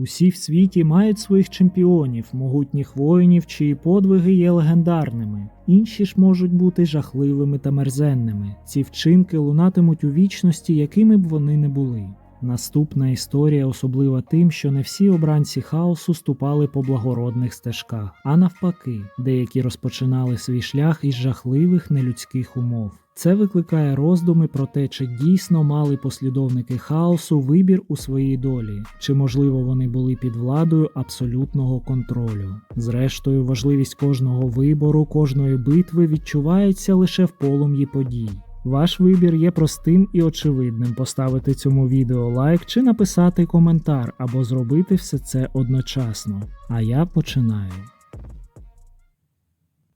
Усі в світі мають своїх чемпіонів, могутніх воїнів, чиї подвиги є легендарними. Інші ж можуть бути жахливими та мерзенними. Ці вчинки лунатимуть у вічності, якими б вони не були. Наступна історія особлива тим, що не всі обранці хаосу ступали по благородних стежках, а навпаки, деякі розпочинали свій шлях із жахливих нелюдських умов. Це викликає роздуми про те, чи дійсно мали послідовники хаосу вибір у своїй долі, чи можливо вони були під владою абсолютного контролю. Зрештою, важливість кожного вибору, кожної битви відчувається лише в полум'ї подій. Ваш вибір є простим і очевидним поставити цьому відео лайк чи написати коментар, або зробити все це одночасно. А я починаю.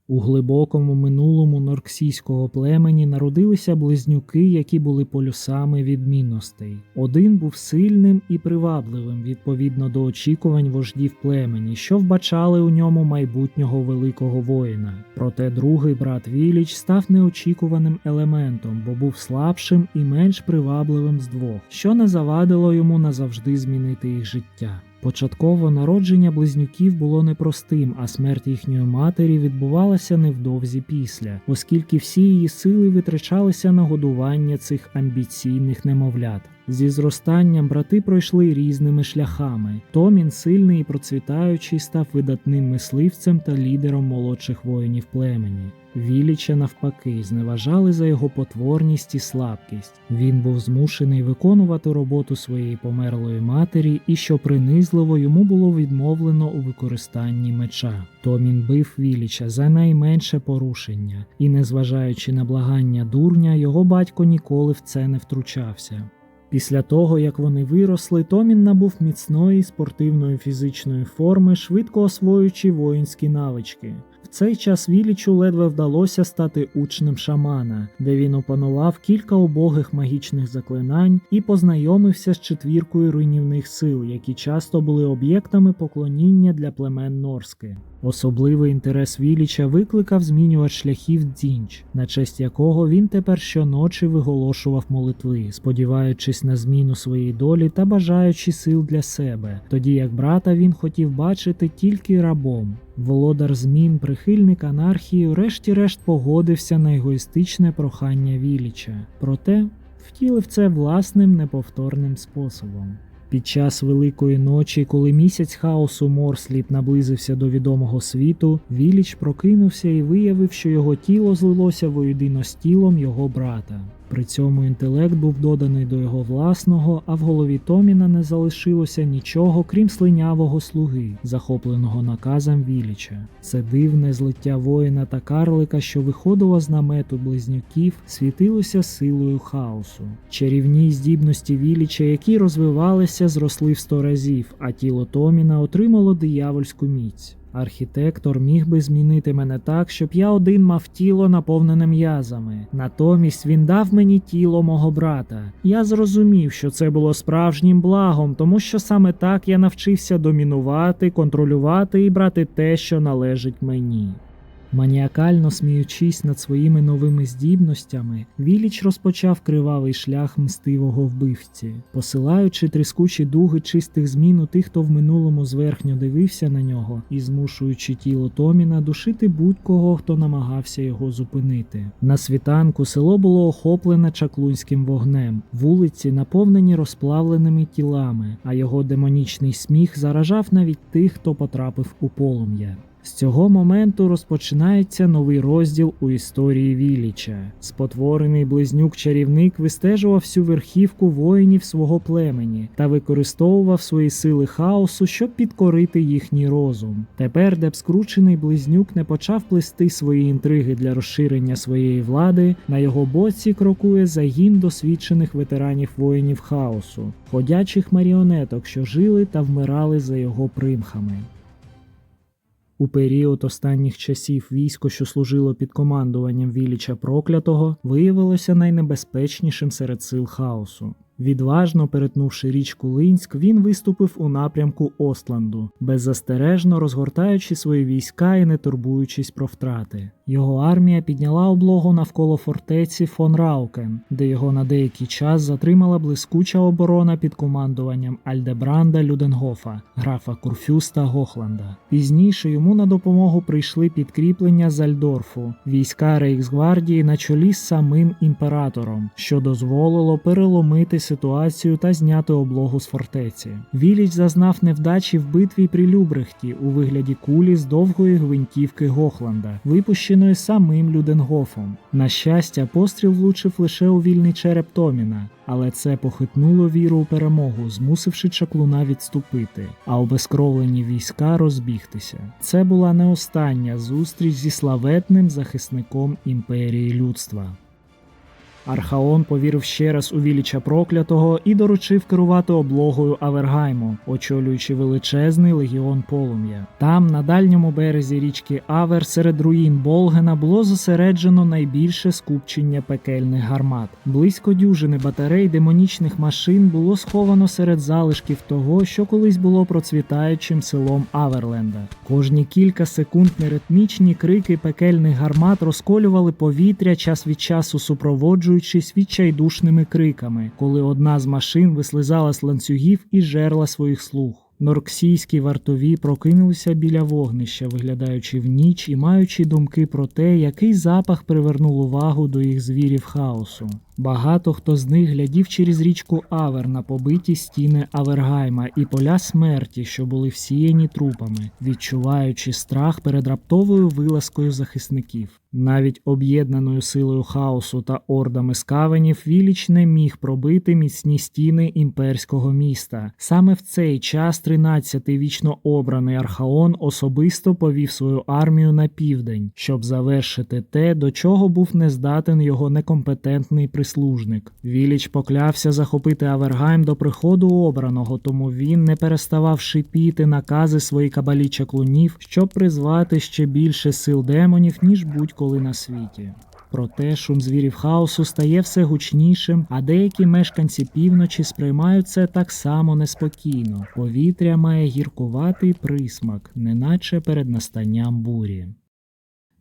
У глибокому минулому норксійського племені народилися близнюки, які були полюсами відмінностей. Один був сильним і привабливим відповідно до очікувань вождів племені, що вбачали у ньому майбутнього великого воїна. Проте другий брат Віліч став неочікуваним елементом, бо був слабшим і менш привабливим з двох, що не завадило йому назавжди змінити їх життя. Початково народження близнюків було непростим, а смерть їхньої матері відбувалася невдовзі після, оскільки всі її сили витрачалися на годування цих амбіційних немовлят. Зі зростанням брати пройшли різними шляхами. Томін, сильний і процвітаючий, став видатним мисливцем та лідером молодших воїнів племені. Віліча, навпаки, зневажали за його потворність і слабкість. Він був змушений виконувати роботу своєї померлої матері, і що принизливо йому було відмовлено у використанні меча. Томін бив Віліча за найменше порушення, і, незважаючи на благання дурня, його батько ніколи в це не втручався. Після того, як вони виросли, Томін набув міцної спортивної фізичної форми, швидко освоюючи воїнські навички. Цей час Вілічу ледве вдалося стати учнем шамана, де він опанував кілька убогих магічних заклинань і познайомився з четвіркою руйнівних сил, які часто були об'єктами поклоніння для племен Норски. Особливий інтерес Віліча викликав змінювач шляхів Дзінч, на честь якого він тепер щоночі виголошував молитви, сподіваючись на зміну своєї долі та бажаючи сил для себе, тоді як брата він хотів бачити тільки рабом. Володар змін, прихильник анархії, врешті-решт погодився на егоїстичне прохання Віліча, проте втілив це власним неповторним способом. Під час великої ночі, коли місяць хаосу Морсліп наблизився до відомого світу, Віліч прокинувся і виявив, що його тіло злилося воєдино з тілом його брата. При цьому інтелект був доданий до його власного, а в голові Томіна не залишилося нічого, крім слинявого слуги, захопленого наказом Віліча. Це дивне злиття воїна та карлика, що виходило з намету близнюків, світилося силою хаосу. Чарівні здібності Віліча, які розвивалися, зросли в сто разів, а тіло Томіна отримало диявольську міць. Архітектор міг би змінити мене так, щоб я один мав тіло наповнене м'язами. Натомість він дав мені тіло мого брата. Я зрозумів, що це було справжнім благом, тому що саме так я навчився домінувати, контролювати і брати те, що належить мені. Маніакально сміючись над своїми новими здібностями, Віліч розпочав кривавий шлях мстивого вбивці, посилаючи тріскучі дуги чистих змін у тих, хто в минулому зверхньо дивився на нього, і змушуючи тіло Томіна душити будь-кого, хто намагався його зупинити. На світанку село було охоплене чаклунським вогнем, вулиці наповнені розплавленими тілами, а його демонічний сміх заражав навіть тих, хто потрапив у полум'я. З цього моменту розпочинається новий розділ у історії Віліча. Спотворений близнюк-чарівник вистежував всю верхівку воїнів свого племені та використовував свої сили хаосу, щоб підкорити їхній розум. Тепер, де б скручений близнюк не почав плести свої інтриги для розширення своєї влади, на його боці крокує загін досвідчених ветеранів воїнів хаосу, ходячих маріонеток, що жили та вмирали за його примхами. У період останніх часів військо, що служило під командуванням Віліча Проклятого, виявилося найнебезпечнішим серед сил хаосу. Відважно перетнувши річку Линськ, він виступив у напрямку Остланду, беззастережно розгортаючи свої війська і не турбуючись про втрати. Його армія підняла облогу навколо фортеці фон Раукен, де його на деякий час затримала блискуча оборона під командуванням Альдебранда Люденгофа, графа Курфюста Гохланда. Пізніше йому на допомогу прийшли підкріплення з Альдорфу, війська Рейхсгвардії на чолі з самим імператором, що дозволило переломити ситуацію та зняти облогу з фортеці. Віліч зазнав невдачі в битві при Любрехті у вигляді кулі з довгої гвинтівки Гохланда, випущеної самим Люденгофом. На щастя, постріл влучив лише у вільний череп Томіна. Але це похитнуло віру у перемогу, змусивши чаклуна відступити, а обезкровлені війська розбігтися. Це була не остання зустріч зі славетним захисником імперії людства. Архаон повірив ще раз у Віліча проклятого і доручив керувати облогою Авергайму, очолюючи величезний легіон полум'я. Там, на дальньому березі річки Авер, серед руїн Болгена було зосереджено найбільше скупчення пекельних гармат. Близько дюжини батарей демонічних машин було сховано серед залишків того, що колись було процвітаючим селом Аверленда. Кожні кілька секунд неритмічні крики пекельних гармат розколювали повітря час від часу супроводжуючись відчайдушними криками, коли одна з машин вислизала з ланцюгів і жерла своїх слуг. Норксійські вартові прокинулися біля вогнища, виглядаючи в ніч і маючи думки про те, який запах привернув увагу до їх звірів хаосу. Багато хто з них глядів через річку Авер на побиті стіни Авергайма і поля смерті, що були всіяні трупами, відчуваючи страх перед раптовою вилазкою захисників. Навіть об'єднаною силою хаосу та ордами скавенів Віліч не міг пробити міцні стіни імперського міста. Саме в цей час 13-й вічно обраний Архаон особисто повів свою армію на південь, щоб завершити те, до чого був нездатен його некомпетентний прислужник. Віліч поклявся захопити Авергайм до приходу обраного, тому він не переставав шипіти накази своїй кабалі чаклунів, щоб призвати ще більше сил демонів, ніж будь-коли на світі. Проте шум звірів хаосу стає все гучнішим, а деякі мешканці півночі сприймають це так само неспокійно. Повітря має гіркуватий присмак, неначе перед настанням бурі.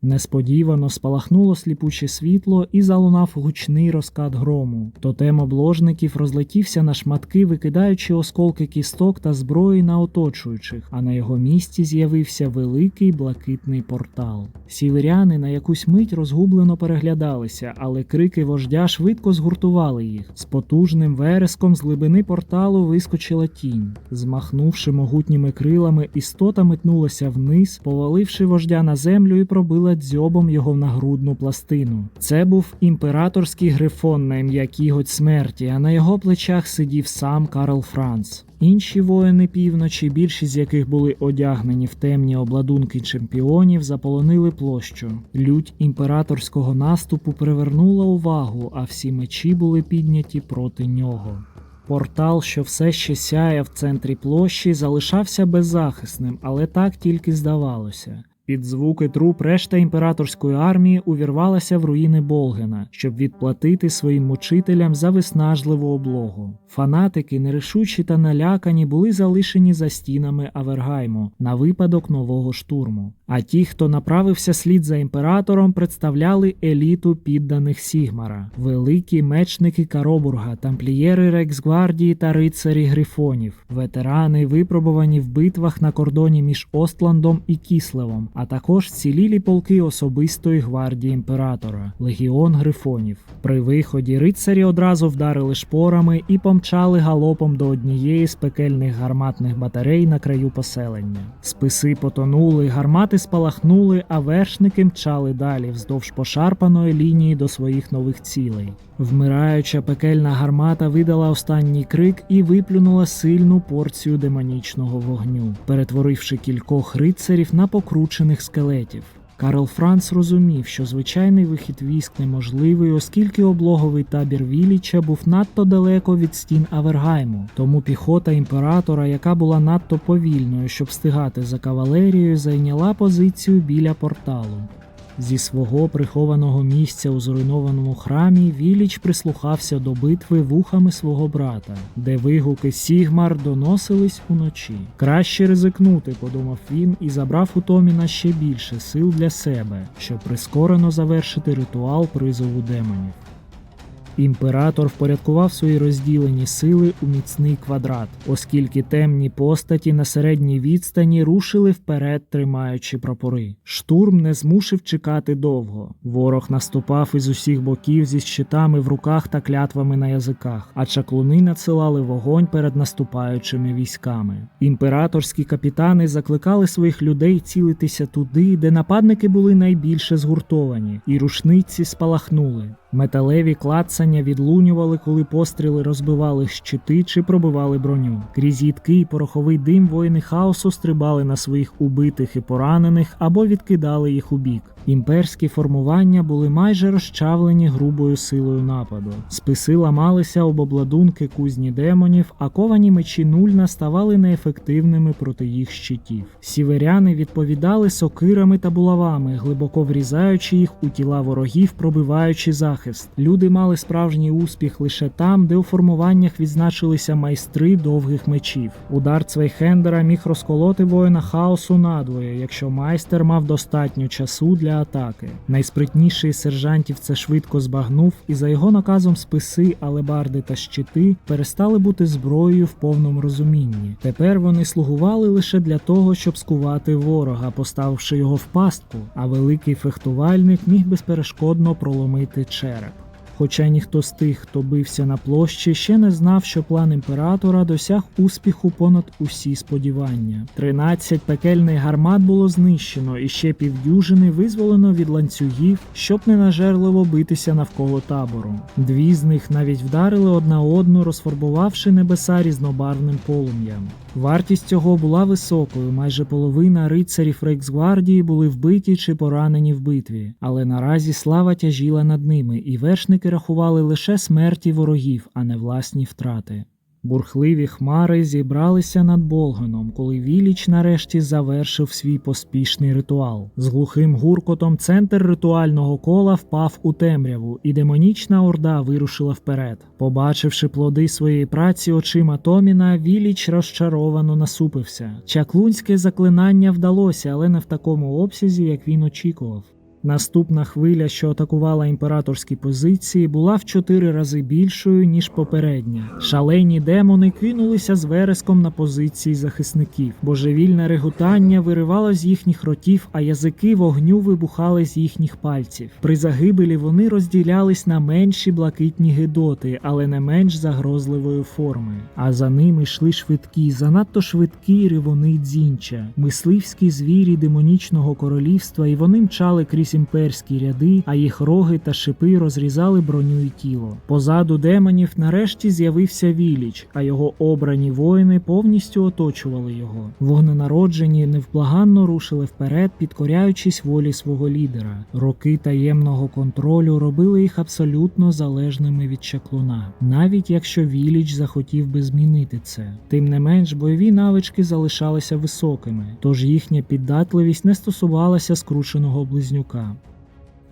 Несподівано спалахнуло сліпуче світло і залунав гучний розкат грому. Тотем обложників розлетівся на шматки, викидаючи осколки кісток та зброї на оточуючих, а на його місці з'явився великий блакитний портал. Сіверяни на якусь мить розгублено переглядалися, але крики вождя швидко згуртували їх. З потужним вереском з глибини порталу вискочила тінь. Змахнувши могутніми крилами, істота метнулася вниз, поваливши вождя на землю і пробила дзьобом його в нагрудну пластину. Це був імператорський грифон на ім'я Кіготь смерті, а на його плечах сидів сам Карл Франц. Інші воїни півночі, більшість з яких були одягнені в темні обладунки чемпіонів, заполонили площу. Лють імператорського наступу привернула увагу, а всі мечі були підняті проти нього. Портал, що все ще сяє в центрі площі, залишався беззахисним, але так тільки здавалося. Під звуки труп решта імператорської армії увірвалася в руїни Болгена, щоб відплатити своїм мучителям за виснажливу облогу. Фанатики, нерішучі та налякані, були залишені за стінами Авергайму на випадок нового штурму. А ті, хто направився слід за імператором, представляли еліту підданих Сігмара, великі мечники Каробурга, тамплієри Рейксгвардії та рицарі Грифонів, ветерани, випробувані в битвах на кордоні між Остландом і Кіслевом, а також цілілі полки особистої гвардії імператора, легіон Грифонів. При виході рицарі одразу вдарили шпорами і помчали галопом до однієї з пекельних гарматних батарей на краю поселення. Списи потонули, гармати спалахнули, а вершники мчали далі вздовж пошарпаної лінії до своїх нових цілей. Вмираюча пекельна гармата видала останній крик і виплюнула сильну порцію демонічного вогню, перетворивши кількох рицарів на покручених скелетів. Карл Франц розумів, що звичайний вихід військ неможливий, оскільки облоговий табір Віліча був надто далеко від стін Авергайму. Тому піхота імператора, яка була надто повільною, щоб встигати за кавалерією, зайняла позицію біля порталу. Зі свого прихованого місця у зруйнованому храмі Віліч прислухався до битви вухами свого брата, де вигуки Сігмар доносились уночі. Краще ризикнути, подумав він, і забрав у Томіна ще більше сил для себе, щоб прискорено завершити ритуал призову демонів. Імператор впорядкував свої розділені сили у міцний квадрат, оскільки темні постаті на середній відстані рушили вперед, тримаючи прапори. Штурм не змусив чекати довго. Ворог наступав із усіх боків зі щитами в руках та клятвами на язиках, а чаклуни надсилали вогонь перед наступаючими військами. Імператорські капітани закликали своїх людей цілитися туди, де нападники були найбільше згуртовані, і рушниці спалахнули. Металеві клацання відлунювали, коли постріли розбивали щити чи пробивали броню. Крізь їдкий пороховий дим воїни хаосу стрибали на своїх убитих і поранених або відкидали їх у бік. Імперські формування були майже розчавлені грубою силою нападу. Списи ламалися об обладунки кузні демонів, а ковані мечі нульна ставали неефективними проти їх щитів. Сіверяни відповідали сокирами та булавами, глибоко врізаючи їх у тіла ворогів, пробиваючи захист. Люди мали справжній успіх лише там, де у формуваннях відзначилися майстри довгих мечів. Удар Цвейхендера міг розколоти воїна хаосу надвоє, якщо майстер мав достатньо часу для атаки. Найспритніший сержантів це швидко збагнув, і за його наказом списи, алебарди та щити перестали бути зброєю в повному розумінні. Тепер вони слугували лише для того, щоб скувати ворога, поставивши його в пастку, а великий фехтувальник міг безперешкодно проломити череп. Хоча ніхто з тих, хто бився на площі, ще не знав, що план імператора досяг успіху понад усі сподівання. Тринадцять пекельних гармат було знищено, і ще півдюжини визволено від ланцюгів, щоб ненажерливо битися навколо табору. Дві з них навіть вдарили одна одну, розфарбувавши небеса різнобарвним полум'ям. Вартість цього була високою. Майже половина рицарів Рейксгвардії були вбиті чи поранені в битві, але наразі слава тяжіла над ними, і вершники рахували лише смерті ворогів, а не власні втрати. Бурхливі хмари зібралися над Болгоном, коли Віліч нарешті завершив свій поспішний ритуал. З глухим гуркотом центр ритуального кола впав у темряву, і демонічна орда вирушила вперед. Побачивши плоди своєї праці очима Томіна, Віліч розчаровано насупився. Чаклунське заклинання вдалося, але не в такому обсязі, як він очікував. Наступна хвиля, що атакувала імператорські позиції, була в чотири рази більшою, ніж попередня. Шалені демони кинулися з вереском на позиції захисників. Божевільне реготання виривало з їхніх ротів, а язики вогню вибухали з їхніх пальців. При загибелі вони розділялись на менші блакитні гидоти, але не менш загрозливої форми. А за ними йшли швидкі, занадто швидкі ривони дзінча, мисливські звірі демонічного королівства, і вони мчали крізь імперські ряди, а їх роги та шипи розрізали броню і тіло. Позаду демонів нарешті з'явився Віліч, а його обрані воїни повністю оточували його. Вогненароджені невблаганно рушили вперед, підкоряючись волі свого лідера. Роки таємного контролю робили їх абсолютно залежними від чаклуна, навіть якщо Віліч захотів би змінити це. Тим не менш, бойові навички залишалися високими, тож їхня піддатливість не стосувалася скрученого близнюка. Ага.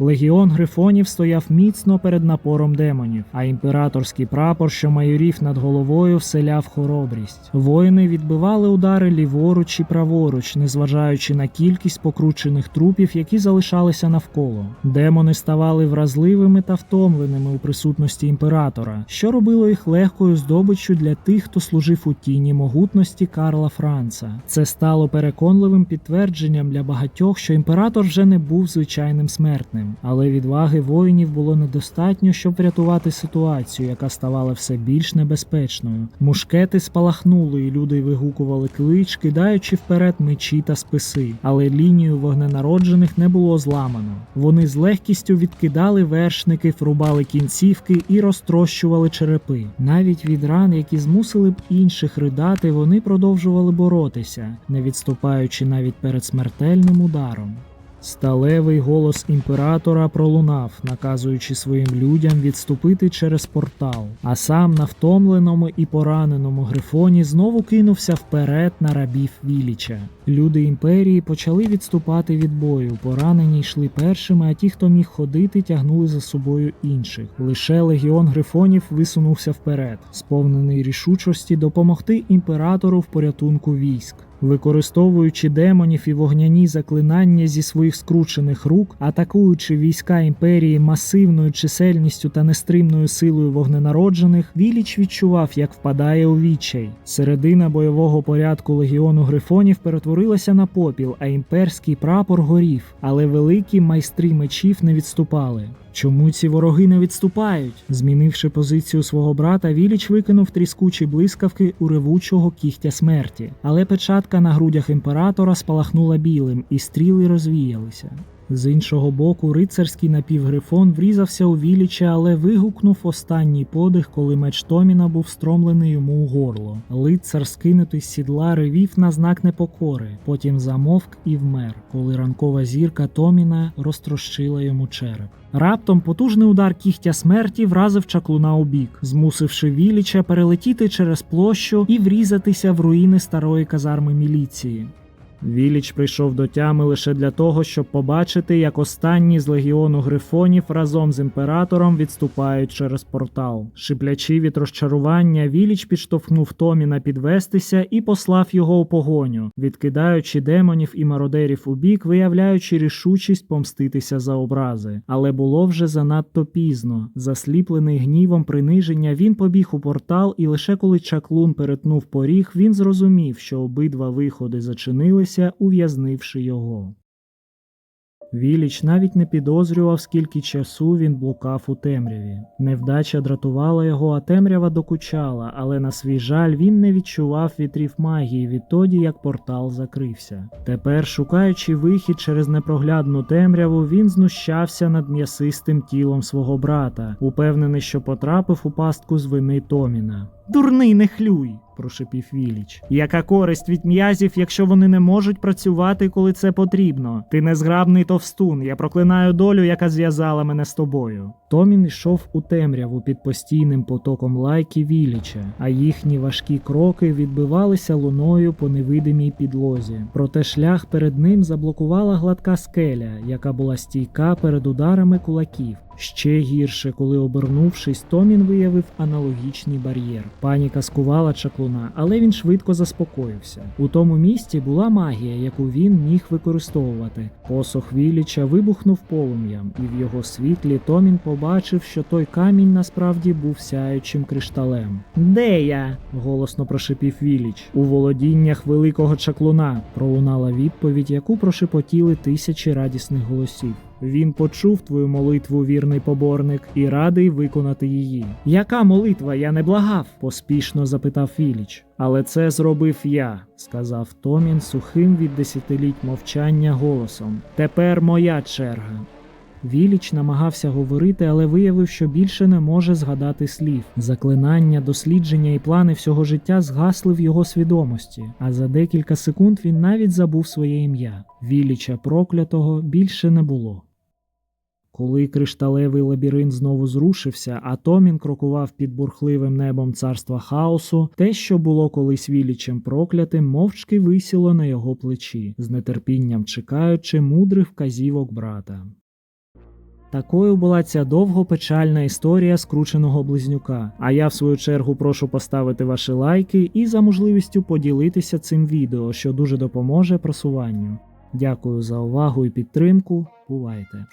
Легіон грифонів стояв міцно перед напором демонів, а імператорський прапор, що майорів над головою, вселяв хоробрість. Воїни відбивали удари ліворуч і праворуч, незважаючи на кількість покручених трупів, які залишалися навколо. Демони ставали вразливими та втомленими у присутності імператора, що робило їх легкою здобиччю для тих, хто служив у тіні могутності Карла Франца. Це стало переконливим підтвердженням для багатьох, що імператор вже не був звичайним смертним. Але відваги воїнів було недостатньо, щоб врятувати ситуацію, яка ставала все більш небезпечною. Мушкети спалахнули, і люди вигукували клич, кидаючи вперед мечі та списи. Але лінію вогненароджених не було зламано. Вони з легкістю відкидали вершники, врубали кінцівки і розтрощували черепи. Навіть від ран, які змусили б інших ридати, вони продовжували боротися, не відступаючи навіть перед смертельним ударом. Сталевий голос імператора пролунав, наказуючи своїм людям відступити через портал. А сам на втомленому і пораненому грифоні знову кинувся вперед на рабів Віліча. Люди імперії почали відступати від бою. Поранені йшли першими, а ті, хто міг ходити, тягнули за собою інших. Лише легіон грифонів висунувся вперед, сповнений рішучості допомогти імператору в порятунку військ. Використовуючи демонів і вогняні заклинання зі своїх скручених рук, атакуючи війська імперії масивною чисельністю та нестримною силою вогненароджених, Віліч відчував, як впадає у відчай. Середина бойового порядку легіону грифонів перетворилася на попіл, а імперський прапор горів, але великі майстри мечів не відступали. Чому ці вороги не відступають? Змінивши позицію свого брата, Віліч викинув тріскучі блискавки у ревучого кіхтя смерті, але печатка на грудях імператора спалахнула білим, і стріли розвіялися. З іншого боку, рицарський напівгрифон врізався у Віліча, але вигукнув останній подих, коли меч Томіна був стромлений йому у горло. Лицар, скинутий з сідла, ревів на знак непокори, потім замовк і вмер, коли ранкова зірка Томіна розтрощила йому череп. Раптом потужний удар кігтя смерті вразив чаклуна у бік, змусивши Віліча перелетіти через площу і врізатися в руїни старої казарми міліції. Віліч прийшов до тями лише для того, щоб побачити, як останні з легіону грифонів разом з імператором відступають через портал. Шиплячи від розчарування, Віліч підштовхнув Томіна підвестися і послав його у погоню, відкидаючи демонів і мародерів у бік, виявляючи рішучість помститися за образи. Але було вже занадто пізно. Засліплений гнівом приниження, він побіг у портал, і лише коли чаклун перетнув поріг, він зрозумів, що обидва виходи зачинилися, ув'язнивши його. Віліч навіть не підозрював, скільки часу він блукав у темряві. Невдача дратувала його, а темрява докучала, але на свій жаль він не відчував вітрів магії відтоді, як портал закрився. Тепер, шукаючи вихід через непроглядну темряву, він знущався над м'ясистим тілом свого брата, упевнений, що потрапив у пастку з вини Томіна. Дурний не хлюй! Прошепів Віліч. Яка користь від м'язів, якщо вони не можуть працювати, коли це потрібно? Ти незграбний товстун, я проклинаю долю, яка зв'язала мене з тобою. Томін йшов у темряву під постійним потоком лайки Віліча, а їхні важкі кроки відбивалися луною по невидимій підлозі. Проте шлях перед ним заблокувала гладка скеля, яка була стійка перед ударами кулаків. Ще гірше, коли обернувшись, Томін виявив аналогічний бар'єр. Паніка скувала чаклуна, але він швидко заспокоївся. У тому місці була магія, яку він міг використовувати. Посох Віліча вибухнув полум'ям, і в його світлі Томін побачив, що той камінь насправді був сяючим кришталем. Де я? голосно прошепів Віліч. У володіннях великого чаклуна пролунала відповідь, яку прошепотіли тисячі радісних голосів. Він почув твою молитву, вірний поборник, і радий виконати її. Яка молитва? Я не благав? поспішно запитав Філіч. Але це зробив я, сказав Томін сухим від десятиліть мовчання голосом. Тепер моя черга. Віліч намагався говорити, але виявив, що більше не може згадати слів. Заклинання, дослідження і плани всього життя згасли в його свідомості, а за декілька секунд він навіть забув своє ім'я. Віліча проклятого більше не було. Коли кришталевий лабіринт знову зрушився, а Томін крокував під бурхливим небом царства хаосу, те, що було колись вілічем проклятим, мовчки висіло на його плечі, з нетерпінням чекаючи мудрих вказівок брата. Такою була ця довгопечальна історія скрученого близнюка. А я, в свою чергу, прошу поставити ваші лайки і за можливістю поділитися цим відео, що дуже допоможе просуванню. Дякую за увагу і підтримку. Бувайте!